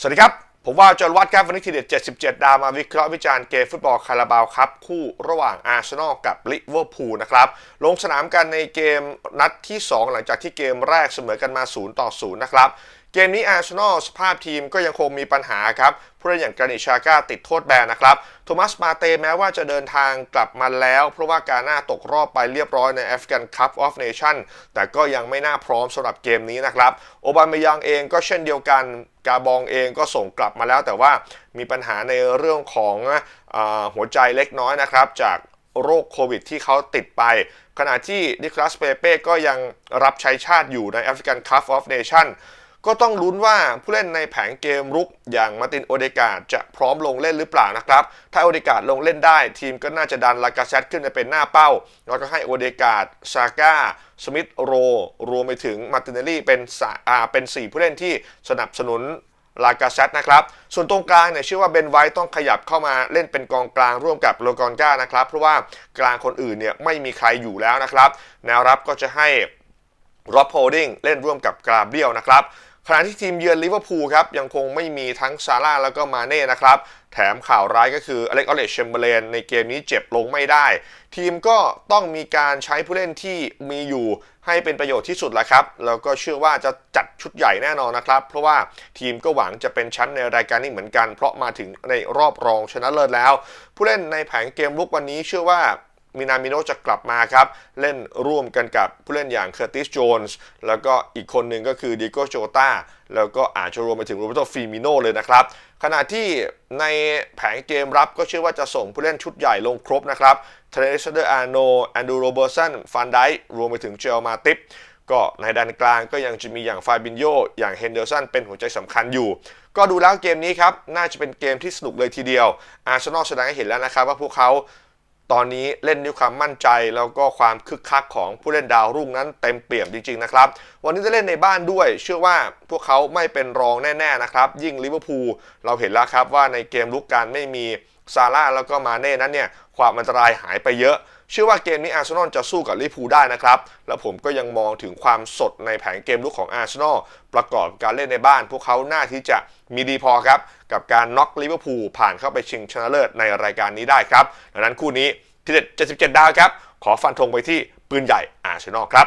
สวัสดีครับ ผมว่าจอร์วัดครับวันนี้ทีเด็ด 77 ดาวมาวิเคราะห์วิจารณ์เกมฟุตบอลคาราบาวครับ คู่ระหว่างอาร์เซนอลกับลิเวอร์พูลนะครับ ลงสนามกันในเกมนัดที่ 2 หลังจากที่เกมแรกเสมอกันมา 0 ต่อ 0 นะครับ เกมนี้อาร์เซนอลสภาพทีมก็ยังคงมีปัญหาครับผู้เล่นอย่างกรานิชาก้าติดโทษแบนนะครับโทมัสมาเตแม้ว่าจะเดินทางกลับมาแล้ว เพราะว่าการหน้าตกรอบไปเรียบร้อยในแอฟริกันคัพออฟเนชั่นแต่ก็ยังไม่น่าพร้อมสำหรับเกมนี้นะครับโอบามายองเองก็เช่นเดียวกันกาบองเองก็ส่งกลับมาแล้ว แต่ว่ามีปัญหาในเรื่องของอหัวใจเล็กน้อยนะครับจากโรคโควิดที่เขาติดไป ขณะที่นิคลัสเปเป้ก็ยังรับใช้ชาติอยู่ในแอฟริกันคัพออฟเนชั่น ก็ต้องลุ้นว่าผู้เล่นในแผงเกมรุกอย่างมาตินโอเดกาดจะพร้อมลงเล่นหรือเปล่านะครับ ถ้าโอเดกาดลงเล่นได้ ทีมก็น่าจะดันลากาเซตขึ้นไปเป็นหน้าเป้า แล้วก็ให้โอเดกาดซาก้าสมิธโร รวมไปถึงมาตินเนลลี่เป็นสาอ่าเป็น 4 ผู้เล่นที่สนับสนุนลากาเซตนะครับ ส่วนตรงกลางเนี่ยเชื่อว่าเบนไวท์ต้องขยับเข้ามาเล่นเป็นกองกลางร่วมกับโลกอนก้านะครับ เพราะว่ากลางคนอื่นเนี่ยไม่มีใครอยู่แล้วนะครับ แนวรับก็จะให้ร็อบโฮลดิ้งเล่นร่วมกับกราเบียลนะครับ ขณะที่ทีมเยือนลิเวอร์พูลครับยังคงไม่มีทั้งซาร่าแล้วก็มาเน่นะครับแถมข่าวร้ายก็คืออเล็กออเลชเชมเบเลนในเกมนี้เจ็บลงไม่ได้ ทีมก็ต้องมีการใช้ผู้เล่นที่มีอยู่ให้เป็นประโยชน์ที่สุดแหละครับ แล้วก็เชื่อว่าจะจัดชุดใหญ่แน่นอนนะครับ เพราะว่าทีมก็หวังจะเป็นชมป์ในรายการนี้เหมือนกัน เพราะมาถึงในรอบรองชนะเลิศแล้ว ผู้เล่นในแผงเกมลุกวันนี้เชื่อว่า มินามิโนจะกลับมาครับ เล่นร่วมกันกับผู้เล่นอย่างเคอร์ติสโจนส์แล้วก็อีกคนหนึ่งก็คือดิโกโจตาแล้วก็อาจจะรวมไปถึงโรเบโตฟิมิโนเลยนะครับ ขณะที่ในแผงเกมรับก็เชื่อว่าจะส่งผู้เล่นชุดใหญ่ลงครบนะครับเทรซเดอร์อาโนแอนดูโรเบอร์สันฟันไดรวมไปถึงเจลมาติปก็ในด้านกลางก็ยังจะมีอย่างฟาบินโยอย่างเฮนเดอร์สันเป็นหัวใจสำคัญอยู่ ก็ดูแล้วเกมนี้ครับ น่าจะเป็นเกมที่สนุกเลยทีเดียวอาร์เซนอลแสดงให้เห็นแล้วนะครับว่าพวกเขา ตอนนี้เล่นด้วยความมั่นใจแล้วก็ความคึกคักของผู้เล่นดาวรุ่งนั้นเต็มเปี่ยมจริงๆนะครับ วันนี้จะเล่นในบ้านด้วย เชื่อว่าพวกเขาไม่เป็นรองแน่ๆนะครับ ยิ่งลิเวอร์พูลเราเห็นแล้วครับว่าในเกมลุกการไม่มี ซาร่าแล้วก็มาเน่นั้นเนี่ยความอันตรายหายไปเยอะเชื่อว่าเกมนี้อาร์เซนอลจะสู้กับลิเวอร์พูลได้นะครับ แล้วผมก็ยังมองถึงความสดในแผนเกมลุกของอาร์เซนอลประกอบการเล่นในบ้าน พวกเขาหน่าที่จะมีดีพอครับ กับการน็อกลิเวอร์พูลผ่านเข้าไปชิงชนะเลิศในรายการนี้ได้ครับ ดังนั้นคู่นี้ทีเด็ด77 ดาวครับ ขอฟันธงไปที่ปืนใหญ่อาร์เซนอลครับ